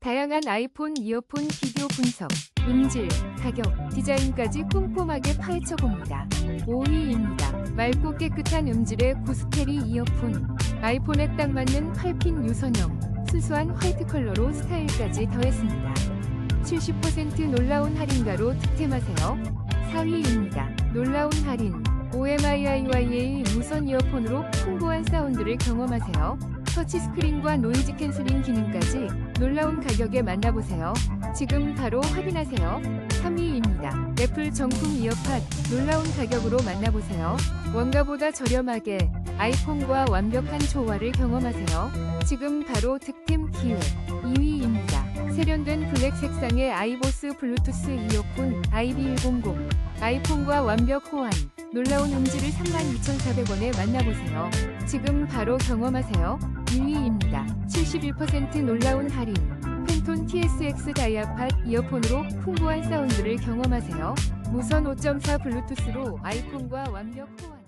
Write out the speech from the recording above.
다양한 아이폰 이어폰 비교 분석, 음질, 가격, 디자인까지 꼼꼼하게 파헤쳐 봅니다. 5위입니다. 맑고 깨끗한 음질의 구스테리 이어폰. 아이폰에 딱 맞는 8핀 유선형, 순수한 화이트 컬러로 스타일까지 더했습니다. 70% 놀라운 할인가로 득템하세요. 4위입니다. 놀라운 할인. OMIIYA 무선 이어폰으로 풍부한 사운드를 경험하세요. 터치스크린과 노이즈 캔슬링 기능까지 놀라운 가격에 만나보세요. 지금 바로 확인하세요. 3위입니다. 애플 정품 이어팟 놀라운 가격으로 만나보세요. 원가보다 저렴하게 아이폰과 완벽한 조화를 경험하세요. 지금 바로 득템 기회. 2위입니다. 세련된 블랙 색상의 아이보스 블루투스 이어폰 IB100 아이폰과 완벽 호환 놀라운 음질을 32,400원에 만나보세요. 지금 바로 경험하세요. 1위입니다. 71% 놀라운 할인 펜톤 TSX 다이아팟 이어폰으로 풍부한 사운드를 경험하세요. 무선 5.4 블루투스로 아이폰과 완벽 호환